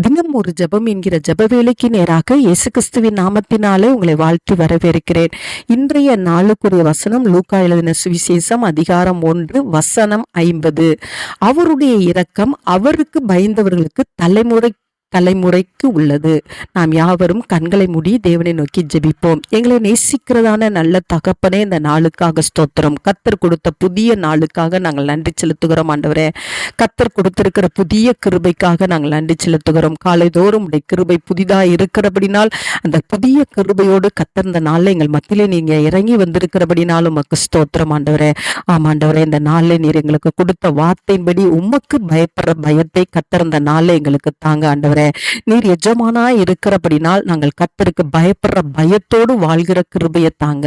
தினம் ஒரு ஜெபம் என்கிற ஜப வேலைக்கு நேராக இயேசு கிறிஸ்துவின் நாமத்தினாலே உங்களை வாழ்த்தி வரவேற்கிறேன். இன்றைய நாளுக்குரிய வசனம் லூக்கா எழுதின சுவிசேஷம் அதிகாரம் ஒன்று வசனம் ஐம்பது. அவருடைய இரக்கம் அவருக்கு பயந்தவர்களுக்கு தலைமுறை தலைமுறைக்கு உள்ளது. நாம் யாவரும் கண்களை மூடி தேவனை நோக்கி ஜெபிப்போம். எங்களை நேசிக்கிறதான நல்ல தகப்பனே இந்த நாளுக்காக ஸ்தோத்திரம். கத்தர் கொடுத்த புதிய நாளுக்காக நாங்கள் நன்றி செலுத்துகிறோம் ஆண்டவரே. கத்தர் கொடுத்திருக்கிற புதிய கிருபைக்காக நாங்கள் நன்றி செலுத்துகிறோம். காலைதோறும் உடைய கிருபை புதிதாக இருக்கிறபடினால் அந்த புதிய கிருபையோடு கத்தர்ந்த நாளில் எங்கள் மத்தியிலே நீங்க இறங்கி வந்திருக்கிறபடினாலும் உமக்கு ஸ்தோத்திரம் ஆண்டவரே. ஆமாண்டவரே இந்த நாளில் நீர் எங்களுக்கு கொடுத்த வார்த்தையின்படி உமக்கு பயப்படுற பயத்தை கத்தர்ந்த நாளில் எங்களுக்கு தாங்க ஆண்டவரே. நீர் எஜமானா இருக்கிறபடினால் நாங்கள் கத்தருக்கு பயப்படுற பயத்தோடு வாழ்கிற கிருபையை தாங்க.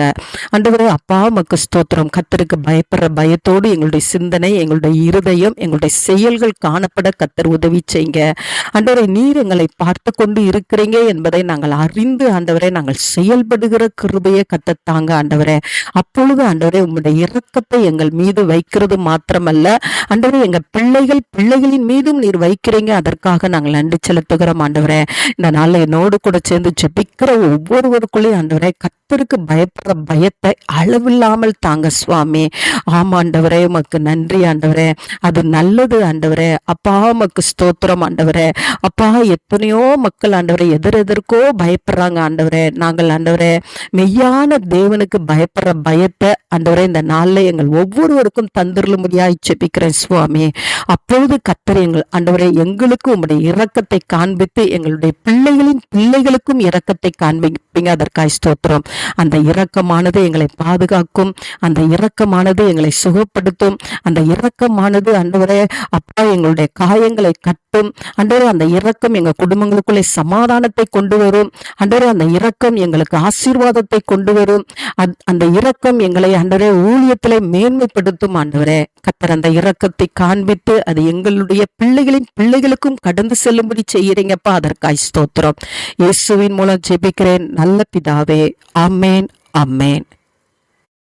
அண்டவரே அப்பா மக்கு ஸ்தோத்திரம். கத்தருக்கு பயப்படுற பயத்தோடு எங்களுடைய சிந்தனை எங்களுடைய இருதயம் எங்களுடைய செயல்கள் காணப்பட கத்தர் உதவி செய்யுங்க அண்டவரை நீர் எங்களை பார்த்து கொண்டு இருக்கிறீங்க என்பதை நாங்கள் அறிந்து ஆண்டவரை நாங்கள் செயல்படுகிற கிருபையை கத்தத்தாங்க ஆண்டவரே. அப்பொழுது ஆண்டவரே உங்களுடைய இரக்கத்தை எங்கள் மீது வைக்கிறது மாத்திரமல்ல. ஆண்டவரே எங்கள் பிள்ளைகள் பிள்ளைகளின் மீதும் நீர் வைக்கிறீங்க. அதற்காக நாங்கள் நன்றி செலுத்துகிறோம் ஆண்டவரே. இந்த நாள்ல என்னோடு கூட சேர்ந்து ஜபிக்கிற ஒவ்வொருவருக்குள்ளேயும் ஆண்டவரே கத்தருக்கு பயப்படுற பயத்தை அளவில்லாமல் தாங்க சுவாமி. ஆமாண்டவரே உமக்கு நன்றி ஆண்டவரே. அது நல்லது ஆண்டவரே. அப்பா உமக்கு ஸ்தோத்திரம் ஆண்டவரே. அப்பா எத்தனையோ மக்கள் ஆண்டவரே எதிர் எதற்கோ பயப்படுறாங்க ஆண்டவரே. நாங்கள் ஆண்டவரே மெய்யான தேவனுக்கு பயப்படுற பயத்தை ஆண்டவரே இந்த நாளில் எங்கள் ஒவ்வொருவருக்கும் தந்துருளும்படியாய் ஜெபிக்கிறேன் சுவாமி. அப்பொழுது கத்தர் எங்கள் ஆண்டவரே எங்களுக்கு உம்முடைய இரக்கத்தை காண்பித்து எங்களுடைய பிள்ளைகளின் பிள்ளைகளுக்கும் இரக்கத்தை காண்பிப்பீங்க. அதற்காய் ஸ்தோத்திரம். அந்த இரக்கமானது எங்களை பாதுகாக்கும். அந்த இரக்கமானது எங்களை சுகப்படுத்தும். அந்த இரக்கமானது அன்றுவரே அப்பா எங்களுடைய காயங்களை கட்டும். ஆண்டவரே அந்த இரக்கம் எங்க குடும்பங்களுக்குள்ளே சமாதானத்தை கொண்டு வரும் ஆண்டவரே அந்த இரக்கம் எங்களுக்கு ஆசீர்வாதத்தை கொண்டு வரும் அந்த இரக்கம் எங்களை ஆண்டவரே ஊழியத்திலே மேன்மைப்படுத்தும் ஆண்டவரே. கத்தர் அந்த இரக்கத்தை காண்பித்து அது எங்களுடைய பிள்ளைகளின் பிள்ளைகளுக்கும் கடந்து செல்லும்படி செய்யறீங்கப்பா. அதற்காய் ஸ்தோத்திரம். இயேசுவின் மூலம் ஜெபிக்கிறேன். நல்ல பிதாவே. Amen amen